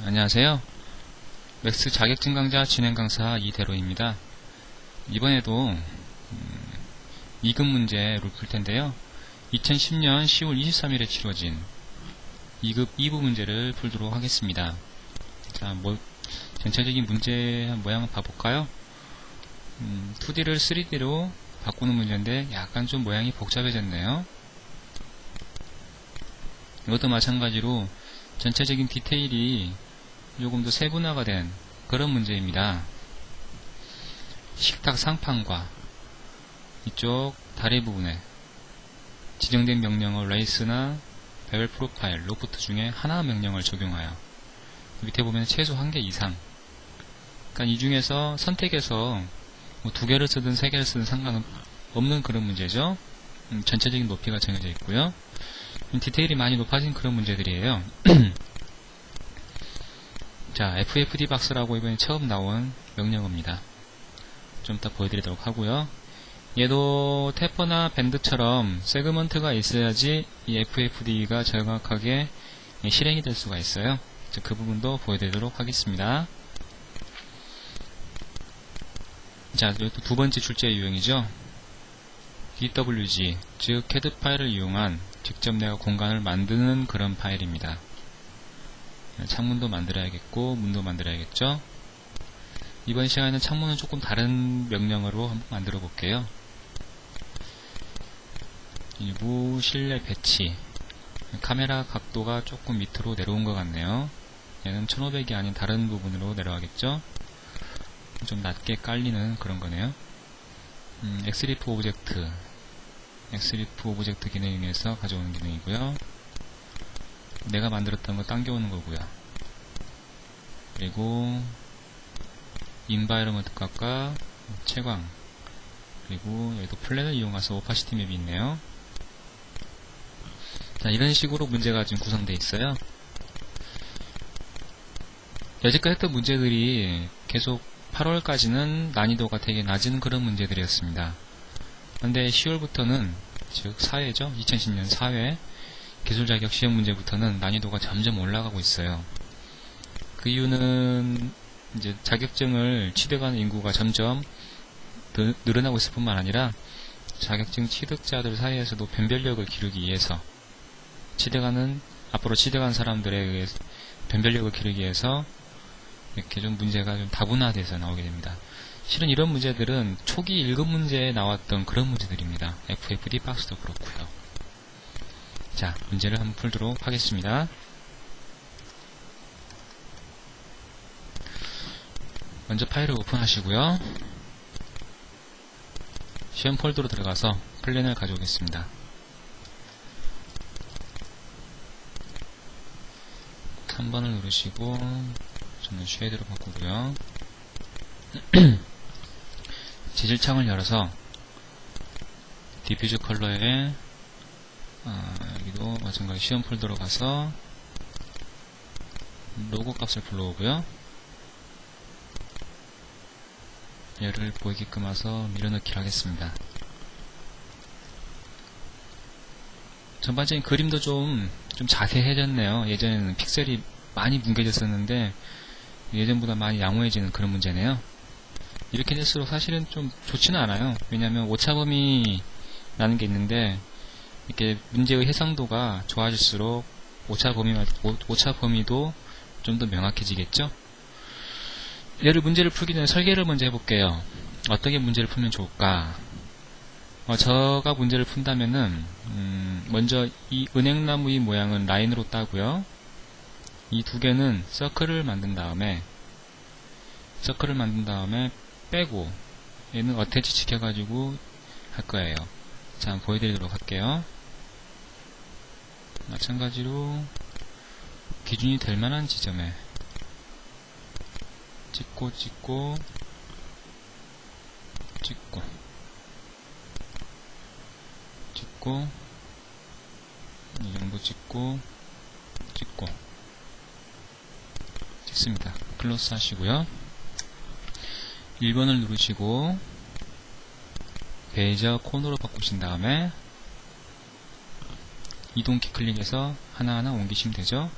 안녕하세요. 맥스 자격증 강좌 진행 강사 이대로입니다. 이번에도 음, 2급 문제 를 풀 텐데요. 2010년 10월 23일에 치러진 2급 2부 문제를 풀도록 하겠습니다. 자, 뭐 전체적인 문제 모양을 봐볼까요? 음, 2D를 3D로 바꾸는 문제인데 약간 좀 모양이 복잡해졌네요. 이것도 마찬가지로 전체적인 디테일이 조금 더 세분화가 된 그런 문제입니다. 식탁 상판과 이쪽 다리 부분에 지정된 명령어 레이스나 베벨 프로파일, 로프트 중에 하나 명령을 적용하여 밑에 보면 최소 한 개 이상 그러니까 이 중에서 선택해서 뭐 두 개를 쓰든 세 개를 쓰든 상관은 없는 그런 문제죠. 음, 전체적인 높이가 정해져 있고요. 음, 디테일이 많이 높아진 그런 문제들이에요. 자, FFD 박스라고 이번에 처음 나온 명령어입니다. 좀 이따 보여드리도록 하고요. 얘도 태퍼나 밴드처럼 세그먼트가 있어야지 이 FFD가 정확하게 실행이 될 수가 있어요. 자, 그 부분도 보여드리도록 하겠습니다. 자, 이것도 두 번째 출제 유형이죠. DWG, 즉 CAD 파일을 이용한 직접 내가 공간을 만드는 그런 파일입니다. 창문도 만들어야겠고 문도 만들어야겠죠. 이번 시간에는 창문은 조금 다른 명령어로 한번 만들어 볼게요. 일부 실내 배치 카메라 각도가 조금 밑으로 내려온 것 같네요. 얘는 1500이 아닌 다른 부분으로 내려가겠죠. 좀 낮게 깔리는 그런 거네요. 음, 엑스리프 오브젝트 엑스리프 오브젝트 기능에서 가져오는 기능이고요. 내가 만들었던 거 당겨오는 거고요. 그리고 인바이러먼트 값과 채광 그리고 여기도 플랜을 이용해서 오파시티 맵이 있네요. 자, 이런 식으로 문제가 지금 구성되어 있어요. 여지까지 했던 문제들이 계속 8월까지는 난이도가 되게 낮은 그런 문제들이었습니다. 근데 10월부터는 즉 4회죠. 2010년 4회 기술 자격 시험 문제부터는 난이도가 점점 올라가고 있어요. 그 이유는 이제 자격증을 취득하는 인구가 점점 느, 늘어나고 있을 뿐만 아니라 자격증 취득자들 사이에서도 변별력을 기르기 위해서 취득하는 앞으로 취득한 사람들에 의해 변별력을 기르기 위해서 이렇게 좀 문제가 좀 다분화돼서 나오게 됩니다. 실은 이런 문제들은 초기 1급 문제에 나왔던 그런 문제들입니다. FFD 박스도 그렇고요. 자, 문제를 한번 풀도록 하겠습니다. 먼저 파일을 오픈하시고요. 시험 폴더로 들어가서 플랜을 가져오겠습니다. 3번을 누르시고 저는 쉐이드로 바꾸고요. 재질창을 열어서 디퓨즈 컬러에 아, 여기도 마찬가지 시험 폴더로 가서 로고 값을 불러오고요. 얘를 보이게끔 해서 밀어넣기를 하겠습니다. 전반적인 그림도 좀, 좀 자세해졌네요. 예전에는 픽셀이 많이 뭉개졌었는데 예전보다 많이 양호해지는 그런 문제네요. 이렇게 될수록 사실은 좀 좋지는 않아요. 왜냐하면 오차범위 라는 게 있는데 이렇게 문제의 해상도가 좋아질수록 오차 범위 오차 범위도 좀 더 명확해지겠죠. 얘를 문제를 풀기 전에 설계를 먼저 해볼게요. 어떻게 문제를 풀면 좋을까? 어, 저가 문제를 푼다면은 음, 먼저 이 은행나무의 모양은 라인으로 따고요. 이 두 개는 서클을 만든 다음에 서클을 만든 다음에 빼고 얘는 어태치 시켜가지고 할 거예요. 자, 한번 보여드리도록 할게요. 마찬가지로 기준이 될 만한 지점에 찍고 찍고 찍고 찍고 이 정도 찍고 찍고 찍습니다. 클로스 하시고요. 1번을 누르시고 베이저 콘으로 바꾸신 다음에 이동키 클릭해서 하나하나 옮기시면 되죠.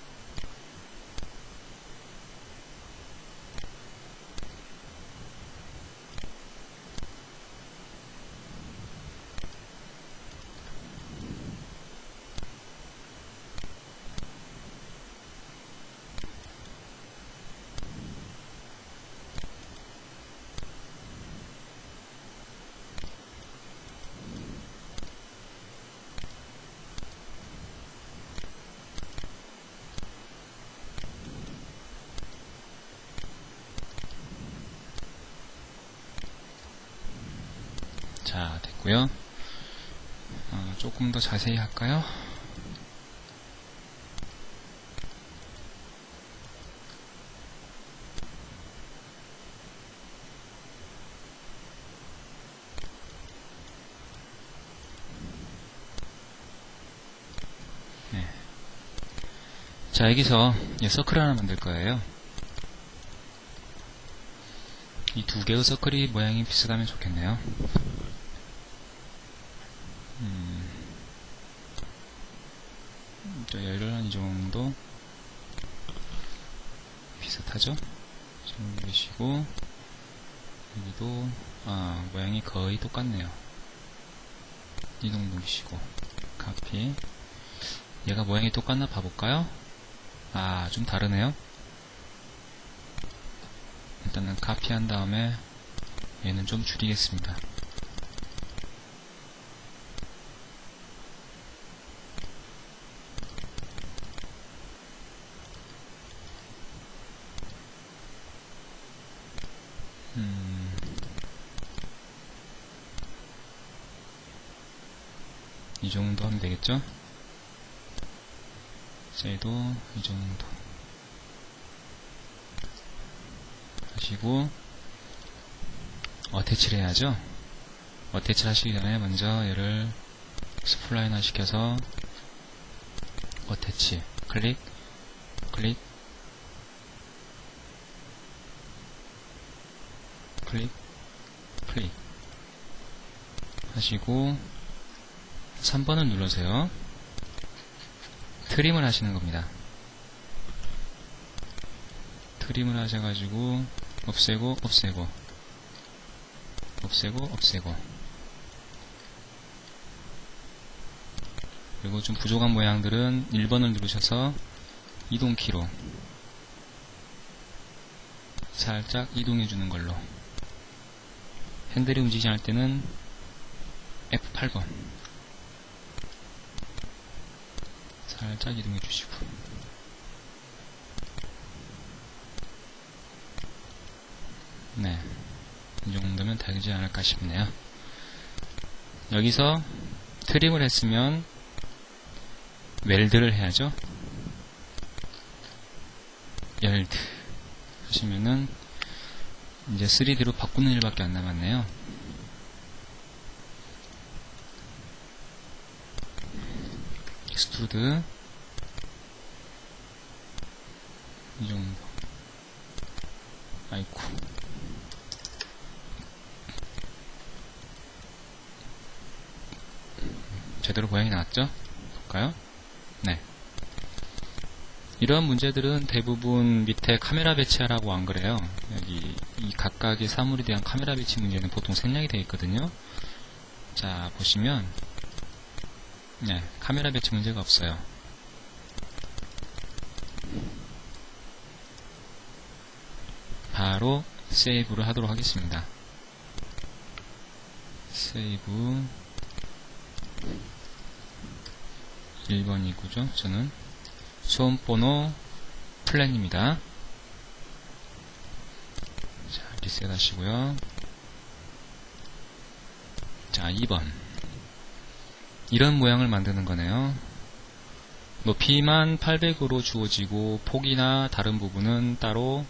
자, 됐고요. 어, 조금 더 자세히 할까요? 네. 자, 여기서 이 서클 하나 만들 거예요. 이 두 개의 서클이 모양이 비슷하면 좋겠네요. 음, 한이 정도 비슷하죠? 좀 누르시고 여기도 아 모양이 거의 똑같네요. 이동 누르시고 카피 얘가 모양이 똑같나 봐볼까요? 아 좀 다르네요. 일단은 카피한 다음에 얘는 좀 줄이겠습니다. 음, 이 정도 하면 되겠죠? 쟤도 이 정도 하시고 어태치를 해야죠. 어태치를 하시기 전에 먼저 얘를 스플라인화 시켜서 어태치 클릭 클릭 클릭 클릭 하시고 3번을 눌러세요. 트림을 하시는 겁니다. 트림을 하셔가지고 없애고 없애고 없애고 없애고. 그리고 좀 부족한 모양들은 1번을 누르셔서 이동키로 살짝 이동해 주는 걸로. 핸들이 움직이지 않을 때는 F8번. 살짝 이동해 주시고. 네, 이 정도면 되지 않을까 싶네요. 여기서 트림을 했으면 웰드를 해야죠. 웰드 하시면은 이제 3D로 바꾸는 일밖에 안 남았네요. 익스트루드 이 정도 아이쿠 제대로 모양이 나왔죠? 볼까요? 네. 이런 문제들은 대부분 밑에 카메라 배치하라고 안 그래요. 여기 이 각각의 사물에 대한 카메라 배치 문제는 보통 생략이 되어 있거든요. 자, 보시면 네, 카메라 배치 문제가 없어요. 바로 세이브를 하도록 하겠습니다. 세이브 1번이고죠. 저는 수험번호 플랜입니다. 자, 리셋 하시고요. 자, 2번. 이런 모양을 만드는 거네요. 높이만 800으로 주어지고 폭이나 다른 부분은 따로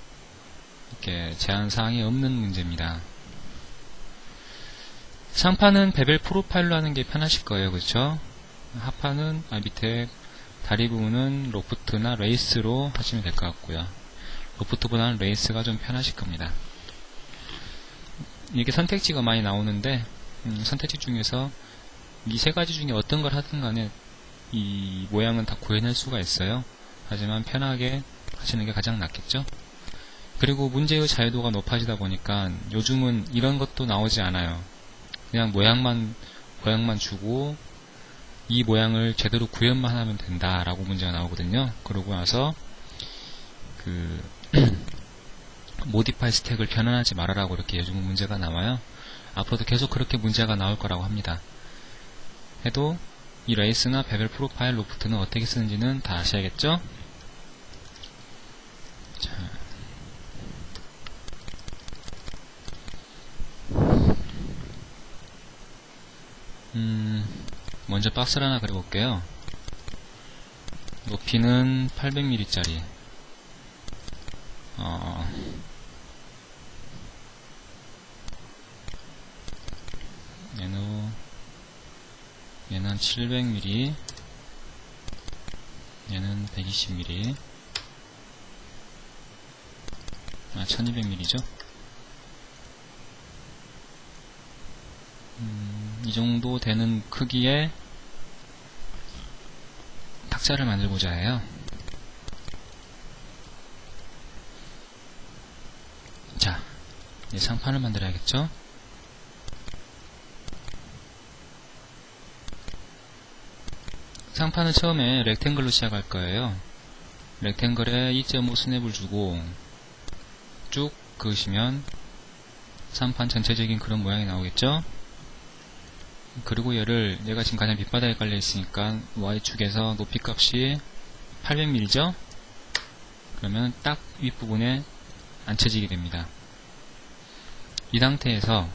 이렇게 제한사항이 없는 문제입니다. 상판은 베벨 프로파일로 하는 게 편하실 거예요. 그렇죠? 하판은 아, 밑에 다리 부분은 로프트나 레이스로 하시면 될 것 같고요. 로프트보다는 레이스가 좀 편하실 겁니다. 이게 선택지가 많이 나오는데 음, 선택지 중에서 이 세 가지 중에 어떤 걸 하든 간에 이 모양은 다 구해낼 수가 있어요. 하지만 편하게 하시는 게 가장 낫겠죠? 그리고 문제의 자유도가 높아지다 보니까 요즘은 이런 것도 나오지 않아요. 그냥 모양만 모양만 주고 이 모양을 제대로 구현만 하면 된다라고 문제가 나오거든요. 그러고 나서 그 모디파이 스택을 변환하지 말아라고 이렇게 요즘 문제가 나와요. 앞으로도 계속 그렇게 문제가 나올 거라고 합니다. 해도 이 레이스나 베벨 프로파일 로프트는 어떻게 쓰는지는 다 아셔야겠죠? 자. 먼저 박스를 하나 그려볼게요. 높이는 800mm짜리. 어, 얘는, 얘는 700mm. 얘는 120mm. 아, 1200mm죠. 음, 이 정도 되는 크기의 탁자를 만들고자 해요. 자, 이제 상판을 만들어야겠죠? 상판은 처음에 렉탱글로 시작할 거예요. 렉탱글에 2.5 스냅을 주고 쭉 그으시면 상판 전체적인 그런 모양이 나오겠죠? 그리고 얘를 얘가 지금 가장 밑바닥에 깔려 있으니까 Y축에서 높이 값이 800mm죠? 그러면 딱 윗부분에 앉혀지게 됩니다. 이 상태에서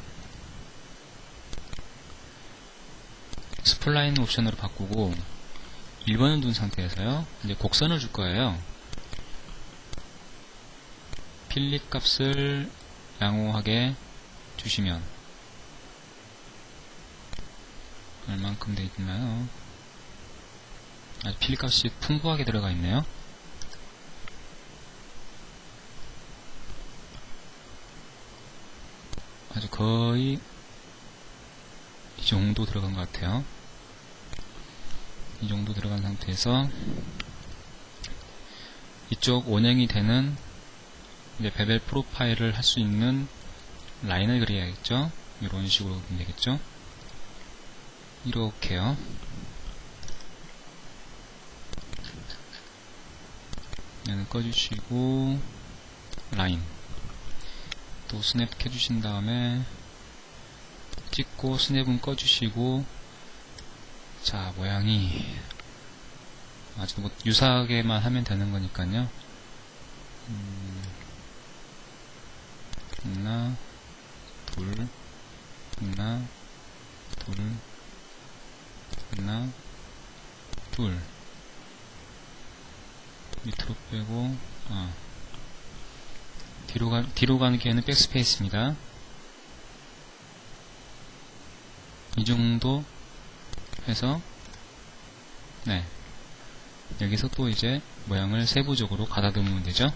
스플라인 옵션으로 바꾸고 1번을 둔 상태에서요. 이제 곡선을 줄 거예요. 필립 값을 양호하게 주시면 얼만큼 돼 있나요? 아주 필립 값이 풍부하게 들어가 있네요. 아주 거의 이 정도 들어간 것 같아요. 이 정도 들어간 상태에서 이쪽 원형이 되는 이제 베벨 프로파일을 할 수 있는 라인을 그려야겠죠. 이런 식으로 그리면 되겠죠. 이렇게요. 얘는 꺼주시고 라인 또 스냅 켜주신 다음에 찍고 스냅은 꺼주시고 자 모양이 아주 뭐 유사하게만 하면 되는 거니까요 음, 하나 둘 하나 둘 하나 둘 밑으로 빼고 아 뒤로 가 뒤로 가는 기회는 백스페이스입니다. 이 정도 해서 네 여기서 또 이제 모양을 세부적으로 가다듬으면 되죠.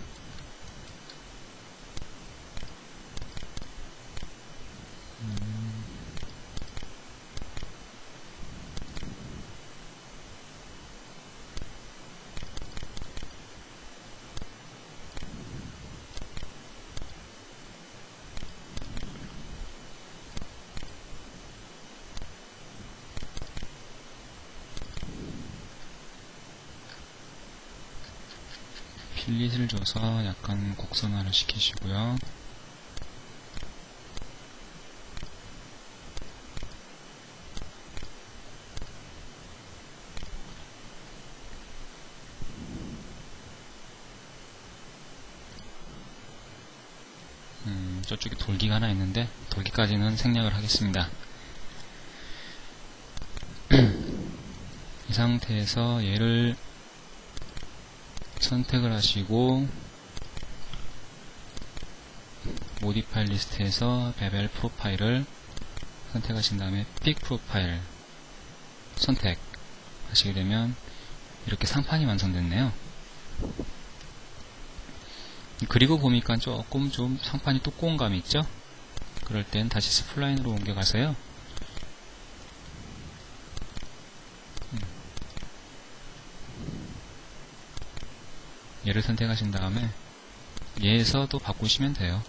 필릿을 줘서 약간 곡선화를 시키시고요. 음, 저쪽에 돌기가 하나 있는데 돌기까지는 생략을 하겠습니다. 이 상태에서 얘를 선택을 하시고 모디파일 리스트에서 베벨 프로파일을 선택하신 다음에 픽 프로파일 선택 하시게 되면 이렇게 상판이 완성됐네요. 그리고 보니까 조금 좀 상판이 두꺼운 감이 있죠? 그럴 땐 다시 스플라인으로 옮겨가세요. 얘를 선택하신 다음에 얘에서도 바꾸시면 돼요.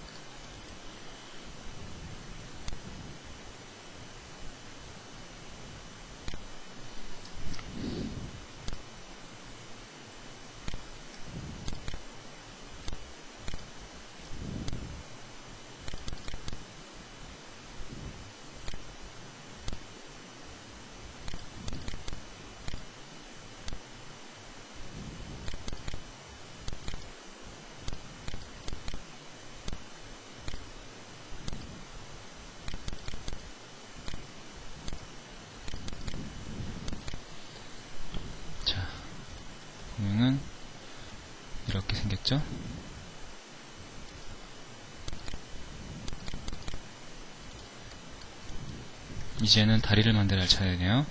되겠죠? 이제는 다리를 만들어야 할 차례네요.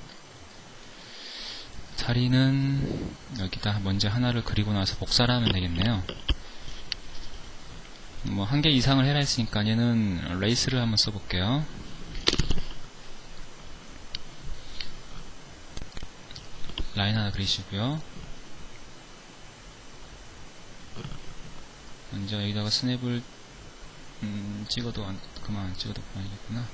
다리는 여기다 먼저 하나를 그리고 나서 복사를 하면 되겠네요. 뭐 한 개 이상을 해라 했으니까 얘는 레이스를 한번 써볼게요. 라인 하나 그리시고요. 먼저 여기다가 스냅을 음, 찍어도 안, 그만 찍어도 그만이겠구나.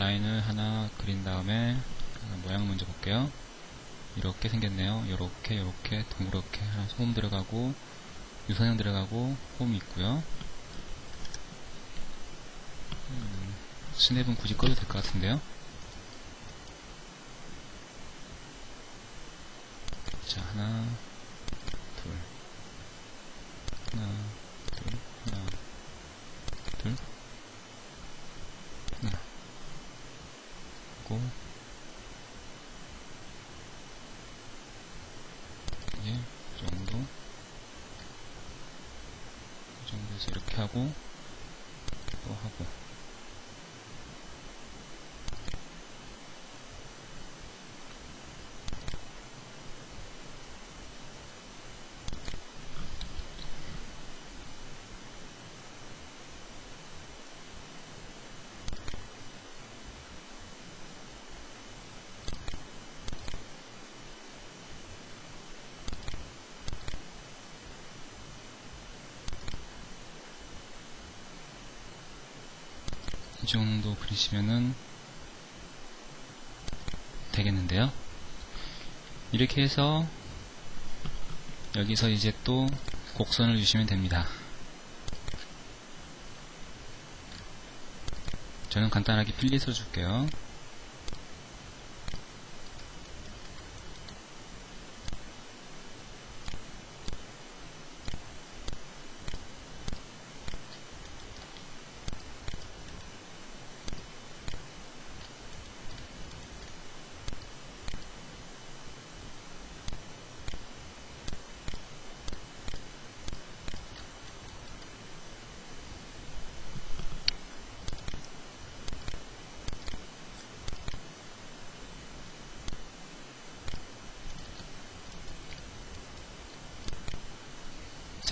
라인을 하나 그린 다음에 모양 먼저 볼게요. 이렇게 생겼네요. 요렇게 요렇게 동그랗게 하나 소음 들어가고 유선형 들어가고 홈이 있고요. 음, 스냅은 굳이 꺼도 될 것 같은데요. 자 하나 둘 하나 둘 하나 둘 하나 고. 예, 이 정도. 이 정도에서 이렇게 하고 또 하고 이 정도 그리시면은 되겠는데요. 이렇게 해서 여기서 이제 또 곡선을 주시면 됩니다. 저는 간단하게 필릿으로 줄게요.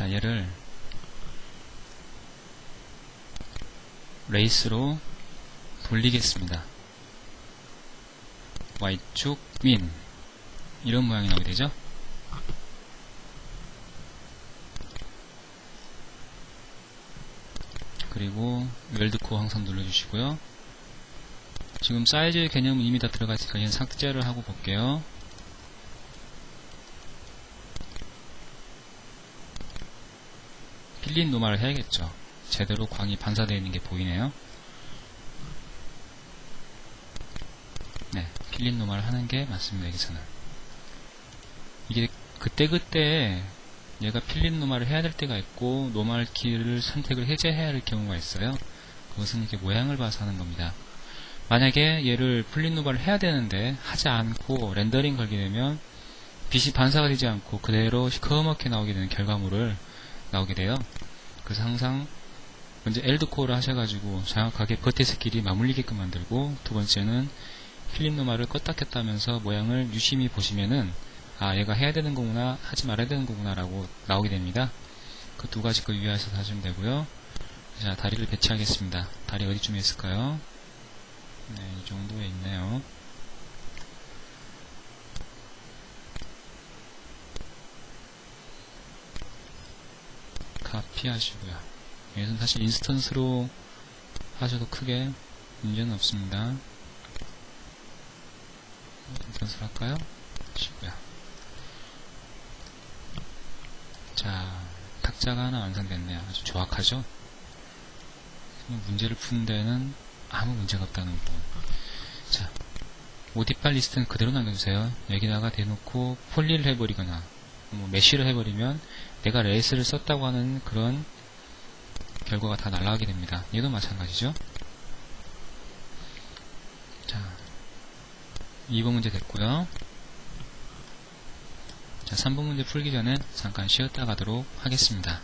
자, 얘를 레이스로 돌리겠습니다. Y축 윈 이런 모양이 나오게 되죠? 그리고 웰드코어 항상 눌러주시고요. 지금 사이즈의 개념은 이미 다 들어가 있으니까 얘는 삭제를 하고 볼게요. 필린 노마를 해야겠죠. 제대로 광이 반사되어 있는 게 보이네요. 네, 필린 노마를 하는 게 맞습니다. 여기서는. 이게 그때그때 얘가 필린 노마를 해야 될 때가 있고 노말 키를 선택을 해제해야 할 경우가 있어요. 그것은 이렇게 모양을 봐서 하는 겁니다. 만약에 얘를 필린 노마를 해야 되는데 하지 않고 렌더링 걸게 되면 빛이 반사가 되지 않고 그대로 시커멓게 나오게 되는 결과물을 나오게 돼요. 그래서 항상 먼저 엘드 코어를 하셔가지고 정확하게 버티스끼리 맞물리게끔 만들고 두 번째는 필름 노마를 껐다 켰다 하면서 모양을 유심히 보시면은 아 얘가 해야 되는 거구나 하지 말아야 되는 거구나 라고 나오게 됩니다. 그 두 가지 거 유의하셔서 하시면 되고요. 자 다리를 배치하겠습니다. 다리 어디쯤에 있을까요? 네, 이 정도에 있네요. 카피하시고요. 여기서는 사실 인스턴스로 하셔도 크게 문제는 없습니다. 인스턴스로 할까요? 하시고요. 자, 탁자가 하나 완성됐네요. 아주 정확하죠? 문제를 푸는 데는 아무 문제가 없다는 거. 자, 모디파일 리스트는 그대로 남겨주세요. 여기다가 대놓고 폴리를 해버리거나 뭐 메쉬를 해버리면 내가 레이스를 썼다고 하는 그런 결과가 다 날아가게 됩니다. 얘도 마찬가지죠. 자, 2번 문제 됐고요. 자, 3번 문제 풀기 전에 잠깐 쉬었다 가도록 하겠습니다.